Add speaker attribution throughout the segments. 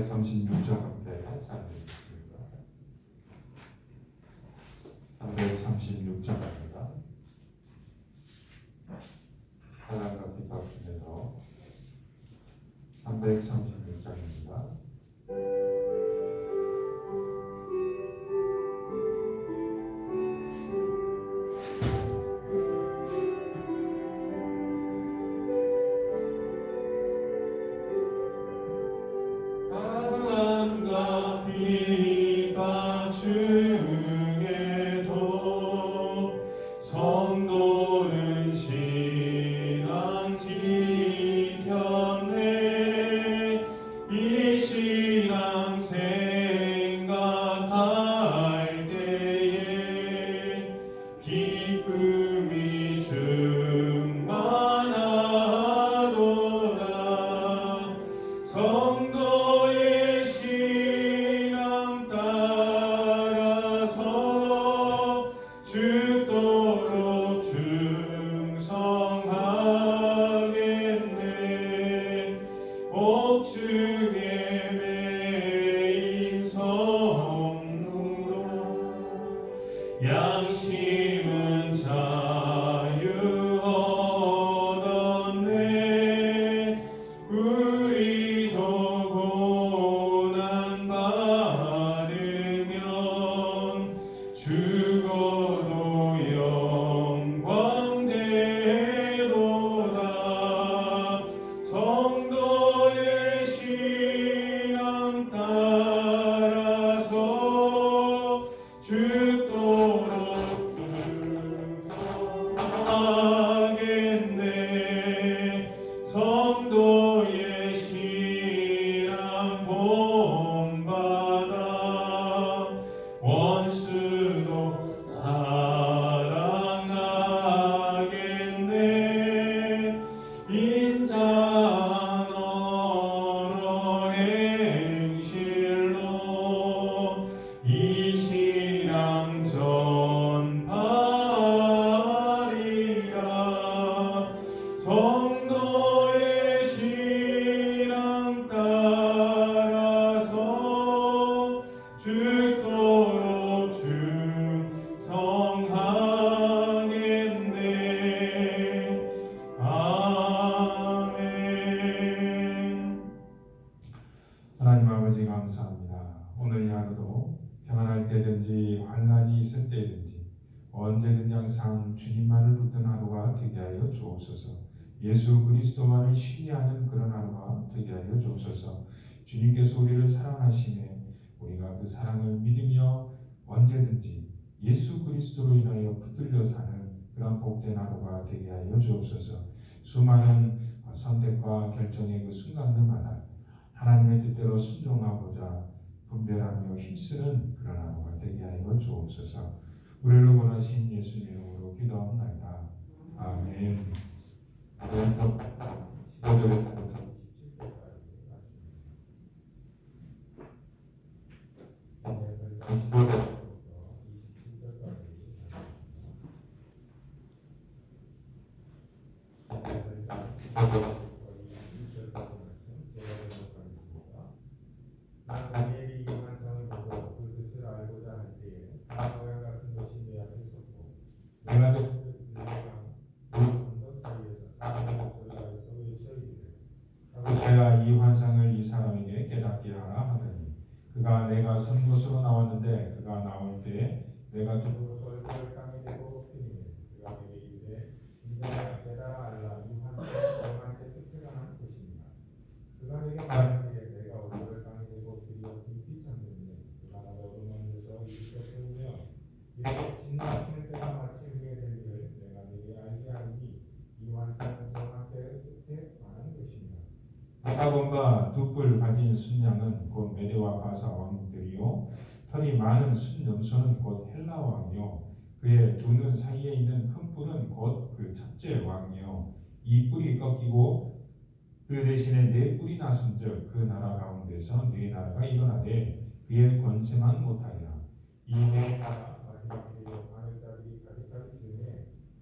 Speaker 1: 336장 함께 찬양드리겠습니다. 336장 입니다. 하나님과 기뻐 중에서 336 붙들려 사는 그런 복된 하루가 되게 하여 주옵소서. 수많은 선택과 결정의 그 순간들마다 하나님의 뜻대로 순종하고자 분별하며 힘쓰는 그런 하루가 되게 하여 주옵소서. 우리를 원하신 예수님 이름으로 기도합니다. 아멘.
Speaker 2: 나에게 이 환상을 보고 그 뜻을 알고자 할 때에 사모양 같은 것이
Speaker 1: 하더니 그가 내가 선 곳으로 나왔는데 그가 나올 때에 내가 두
Speaker 2: 그리고 얼굴을 땅에 대고 엎드리니 그가 내게 이르되 인자야 깨달아 알라 이 환상은 너한테 특별한 것입니다 내게 말하기에 내가 땅에 대고 엎드려 깊이 잠겼네 그가 나를 가운데서 이렇게 세우며 이렇게 진노하시는 때가 마치 그에 될 일을 내가 내게 알게 하니 이 환상은 정확대 끝에 것입니다
Speaker 1: 아까 본바 두뿔 가진 순양은 곧 메데와 바사 왕들이요. 털이 많은 순염소는 곧 헬라 왕이요. 그의 두 눈 사이에 있는 큰 뿔은 곧 그 첫째 왕이요. 이 뿔이 꺾이고 그 대신에 네 뿔이 났은즉 그 나라 가운데서 네 나라가 일어나되 그의 권세만 못하리라. 이네 나라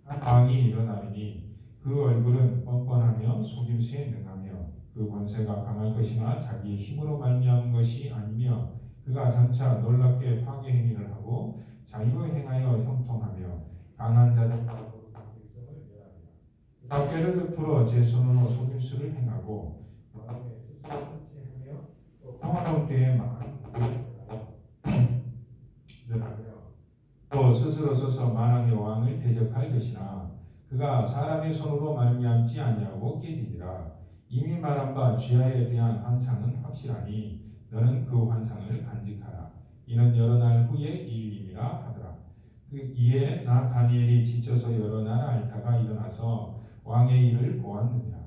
Speaker 1: 한 왕이 일어나리니 그 얼굴은 뻔뻔하며 속임수에 능하며
Speaker 3: 그그 권세가 강할 것이나 자기의 힘으로 말미암은 것이 아니며 그가 장차 놀랍게 파괴 행위를 하고 자유로 행하여 형통하며 강한 자들과 닭괴를 베풀어 제 손으로 속임수를 행하고
Speaker 2: 마음에 통치하며 또
Speaker 3: 평화로운 때에 많은
Speaker 2: 하며
Speaker 3: 또 스스로 서서 만왕의 왕을 대적할 것이나 그가 사람의 손으로 말미암지 아니하고 깨지리라. 이미 말한 바 쥐하에 대한 환상은 확실하니 너는 그 환상을 간직하라. 이는 여러 날 후에 일임이라 하더라. 그 이에 나 다니엘이 지쳐서 여러 날 앓다가 일어나서 왕의 일을 보았느니라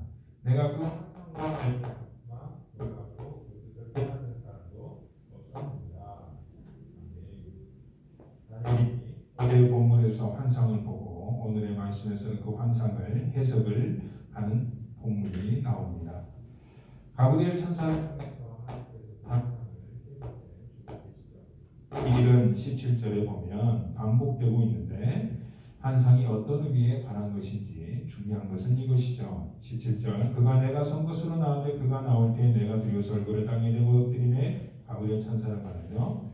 Speaker 3: 내가 그.
Speaker 2: 다니엘이
Speaker 3: 어제 본문에서 환상을 보고 오늘의 말씀에서는 그 환상을 해석을 하는 본문이 나옵니다. 가브리엘
Speaker 2: 계시죠.
Speaker 3: 이 일은 17절에 보면 반복되고 있는데 환상이 어떤 의미에 관한 것인지 중요한 것은 이것이죠. 17절 그가 내가 선 것으로 나오되 그가 나올 때 내가 두려서 얼굴을 땅에 대고 엎드림에 가브리엘 천사를 말하며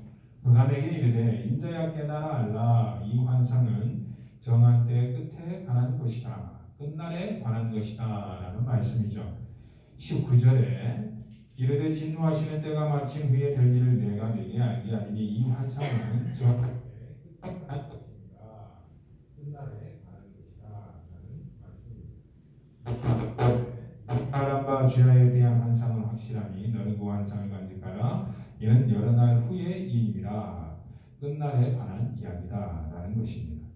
Speaker 3: 그가 내게 이르되 인자야 깨달아 알라 이 환상은 정한 때 끝에 관한 것이다. 끝날에 관한 것이다 라는 말씀이죠. 19절에 이르되 진노하시는 때가 마침 후에 될 일을 내가 내게 알게 하리니 이 환상은 정
Speaker 2: 끝에 관한
Speaker 3: 죄에 대한 환상은 확실하니 너는 그 환상을 간직하라. 이는 여러 날 후의 일임이라 끝날에 관한 이야기다 라는 것입니다.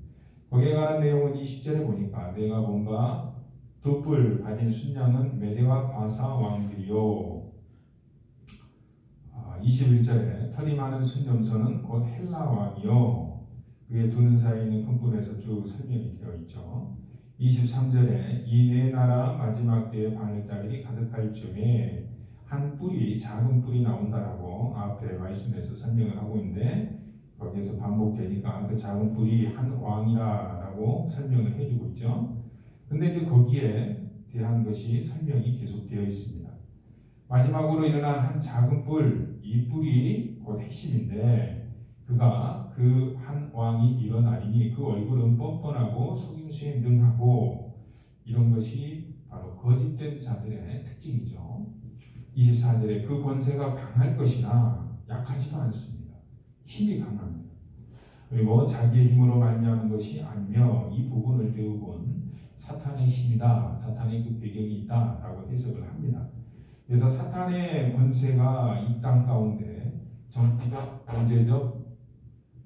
Speaker 3: 거기에 관한 내용은 20절에 보니까 내가 본바 두뿔 가진 순양은 메대와 바사 왕들이요. 아, 21절에 털이 많은 순염소는 곧 헬라 왕이요. 그의 두눈 사이에 있는 큰 뿔에서 쭉 설명이 되어 있죠 23절에 이 네 나라 마지막 때에 반역자들이 가득할 즈음에 한 뿔이 작은 뿔이 나온다라고 앞에 말씀에서 설명을 하고 있는데 거기에서 반복되니까 그 작은 뿔이 한 왕이라라고 설명을 해주고 있죠. 근데 이제 거기에 대한 것이 설명이 계속되어 있습니다. 마지막으로 일어난 한 작은 뿔, 이 뿔이 곧 핵심인데 그가 그 한 왕이 일어나리니 그 얼굴은 뻔뻔하고 속임수에 능하고 이런 것이 바로 거짓된 자들의 특징이죠. 24절에 그 권세가 강할 것이나 약하지도 않습니다. 힘이 강합니다. 그리고 자기의 힘으로 말미암은 것이 아니며 이 부분을 배우곤 사탄의 힘이다, 사탄의 그 배경이 있다라고 해석을 합니다. 그래서 사탄의 권세가 이 땅 가운데 정치적, 경제적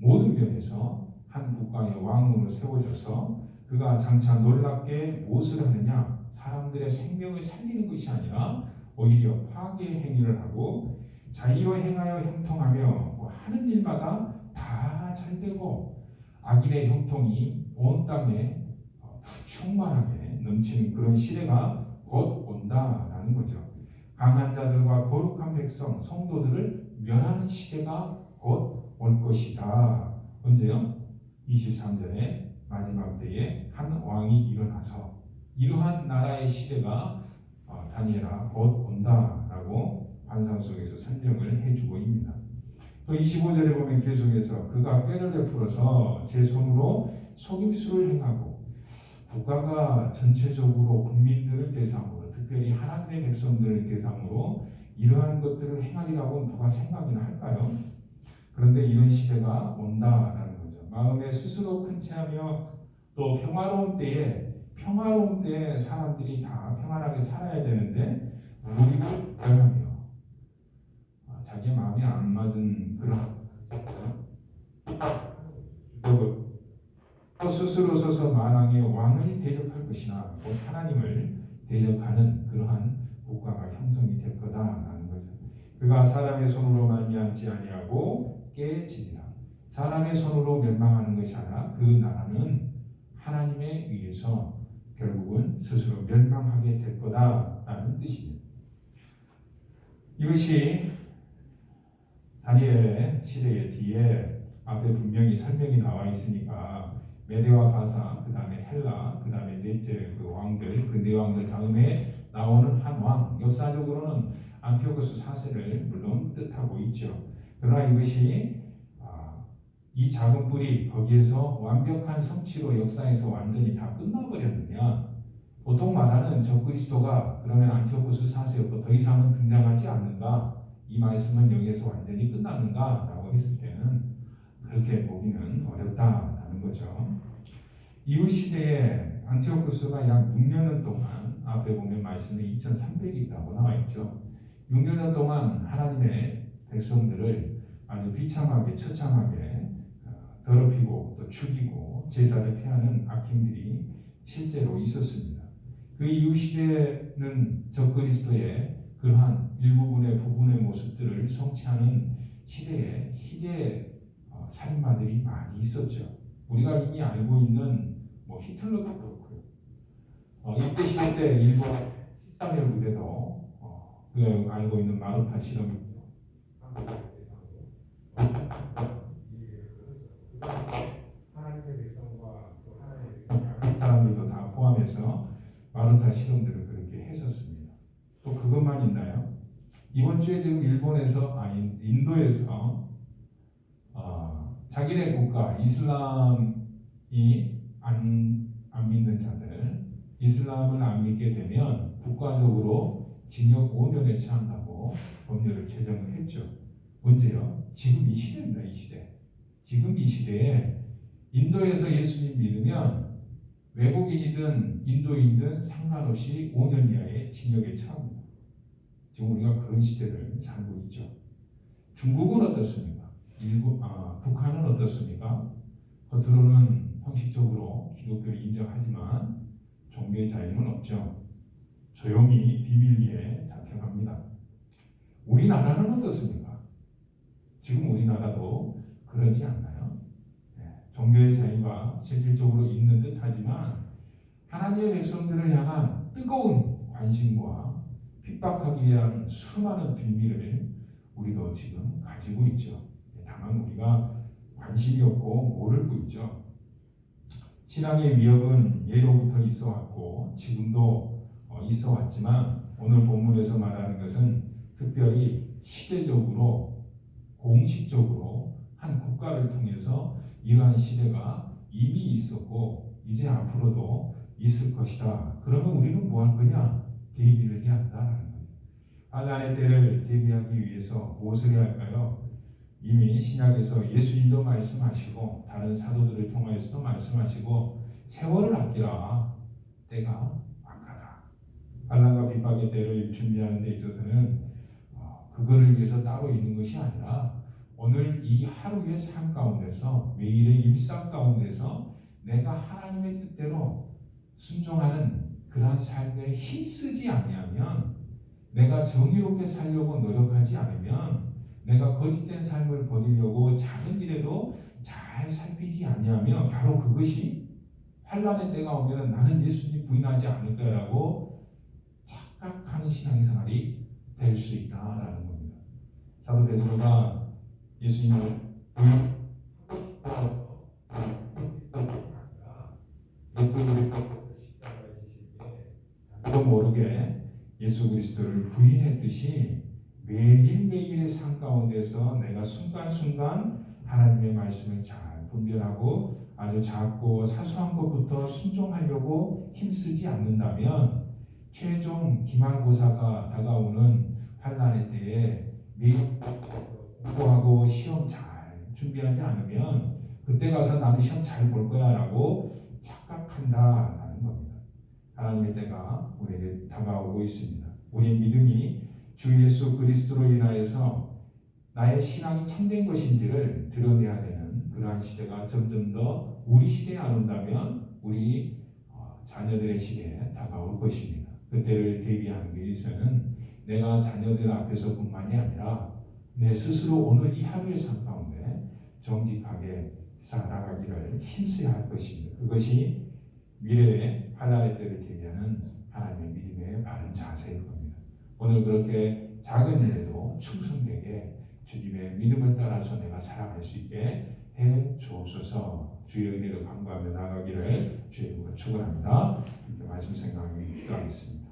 Speaker 3: 모든 면에서 한 국가의 왕으로 세워져서 그가 장차 놀랍게 무엇을 하느냐 사람들의 생명을 살리는 것이 아니라 오히려 파괴 행위를 하고 자의로 행하여 형통하며 뭐 하는 일마다 다 잘 되고 악인의 형통이 온 땅에 어, 충만하게 넘치는 그런 시대가 곧 온다라는 거죠. 강한 자들과 거룩한 백성 성도들을 멸하는 시대가 곧 올 것이다. 언제요? 23절에 마지막 때에 한 왕이 일어나서 이러한 나라의 시대가 어, 다니엘아 곧 온다라고 환상 속에서 설명을 해주고 있습니다. 또 25절에 보면 계속해서 그가 꾀를 베풀어서 제 손으로 속임수를 행하고 국가가 전체적으로 국민들을 대상으로 특별히 하나님의 백성들을 대상으로 이러한 것들을 행하리라고 누가 생각이나 할까요? 그런데 이런 시대가 온다라는 거죠. 마음에 스스로 큰 채하며 또 평화로운 때에 평화로운 때에 사람들이 다 평안하게 살아야 되는데 우리를 변하며 아, 자기 마음에 안 맞은 그런 또 스스로 서서 만왕의 왕을 대적할 것이나 곧 하나님을 대적하는 그러한 국가가 형성이 될 거다라는 거죠. 그가 사람의 손으로 말미암지 아니하고 깨지리라. 사람의 손으로 멸망하는 것이 아니라 그 나라는 하나님에 의해서 결국은 스스로 멸망하게 될 거다라는 뜻입니다. 이것이 다니엘의 시대의 뒤에 앞에 분명히 설명이 나와 있으니까 메데와 바사 그 다음에 헬라 그 다음에 넷째 그 왕들 그 네 왕들 다음에 나오는 한 왕. 역사적으로는 안티오코스 4세를 물론 뜻하고 있죠. 그러나 이것이 아, 이 작은 뿔이 거기에서 완벽한 성취로 역사에서 완전히 다 끝나버렸느냐? 보통 말하는 적그리스도가 그러면 안티오코스 4세였고 더 이상은 등장하지 않는가? 이 말씀은 여기에서 완전히 끝났는가 라고 했을 때는 그렇게 보기는 어렵다라는 거죠. 이후 시대에 안티오코스가 약 6년은 동안 앞에 보면 말씀에 2,300이라고 나와 있죠. 6년 동안 하나님의 백성들을 아주 비참하게 처참하게 어, 더럽히고 또 죽이고 제사를 피하는 악행들이 실제로 있었습니다. 그 이후 시대는 적그리스도의 그러한 일부분의 부분의 모습들을 성취하는 시대에 희대의 어, 살인마들이 많이 있었죠. 우리가 이미 알고 있는 뭐 히틀러도 그렇고요. 어, 이때 시대 때 일본 13일 부대도 어, 알고 있는 마루타 실험 사람들도 다 포함해서 마루타 실험들을 그렇게 했었습니다. 또 그것만 있나요? 이번 주에 지금 일본에서 아 인- 인도에서 어, 자기네 국가 이슬람이 안, 안 믿는 자들 이슬람을 안 믿게 되면 국가적으로 징역 5년에 처한다고 법률을 제정을 했죠. 언제요? 지금 이 시대입니다. 이 시대. 지금 이 시대에 인도에서 예수님 믿으면 외국인이든 인도인이든 상관없이 5년 이하의 징역에 처합니다. 지금 우리가 그런 시대를 살고 있죠. 중국은 어떻습니까? 일부, 아, 북한은 어떻습니까? 겉으로는 형식적으로 기독교를 인정하지만 종교의 자유는 없죠. 조용히 비밀리에 잡혀갑니다. 우리나라는 어떻습니까? 지금 우리나라도 그러지 않나요? 네, 종교의 자유가 실질적으로 있는 듯 하지만 하나님의 백성들을 향한 뜨거운 관심과 핍박하기 위한 수많은 비밀을 우리도 지금 가지고 있죠. 네, 다만 우리가 관심이 없고 모르고 있죠. 신앙의 위협은 예로부터 있어 왔고 지금도 어, 있어 왔지만 오늘 본문에서 말하는 것은 특별히 시대적으로 공식적으로 한 국가를 통해서 이러한 시대가 이미 있었고 이제 앞으로도 있을 것이다. 그러면 우리는 뭐 할 거냐? 대비를 해야 한다라는 거예요. 환란의 때를 대비하기 위해서 무엇을 해야 할까요? 이미 신약에서 예수님도 말씀하시고 다른 사도들을 통하여서도 말씀하시고 세월을 아끼라 때가. 환란과 핍박의 때를 준비하는 데 있어서는 어, 그거를 위해서 따로 있는 것이 아니라 오늘 이 하루의 삶 가운데서 매일의 일상 가운데서 내가 하나님의 뜻대로 순종하는 그러한 삶에 힘쓰지 아니하면 내가 정의롭게 살려고 노력하지 않으면 내가 거짓된 삶을 버리려고 작은 일에도 잘 살피지 아니하며 바로 그것이 환란의 때가 오면 나는 예수님 부인하지 않을 거라고 착각하는 신앙생활이 될 수 있다라는 겁니다. 사도 베드로가 예수님을 도 모르게 예수 그리스도를 부인했듯이 매일매일의 삶 가운데서 내가 순간순간 하나님의 말씀을 잘 분별하고 아주 작고 사소한 것부터 순종하려고 힘쓰지 않는다면 최종 기말고사가 다가오는 때에 매일 공부하고 시험 잘 준비하지 않으면 그때 가서 나는 시험 잘 볼 거야라고 착각한다라는 겁니다. 하나님의 때가 우리에게 다가오고 있습니다. 우리의 믿음이 주 예수 그리스도로 인하여서 나의 신앙이 참된 것인지를 드러내야 되는 그러한 시대가 점점 더 우리 시대에 안 온다면 우리 어, 자녀들의 시대에 다가올 것입니다. 그때를 대비하기 위해서는 내가 자녀들 앞에서뿐만이 아니라 내 스스로 오늘 이 하루의 삶 가운데 정직하게 살아가기를 힘써야 할 것입니다. 그것이 미래의 환란의 때를 대비하는 하나님의 믿음의 바른 자세일 겁니다. 오늘 그렇게 작은 일에도 충성되게 주님의 믿음을 따라서 내가 살아갈 수 있게 해 주옵소서 주의 은혜를 간구하며 나가기를 주의 이름으로 축원합니다. 이렇게 말씀 생각하며 기도하겠습니다.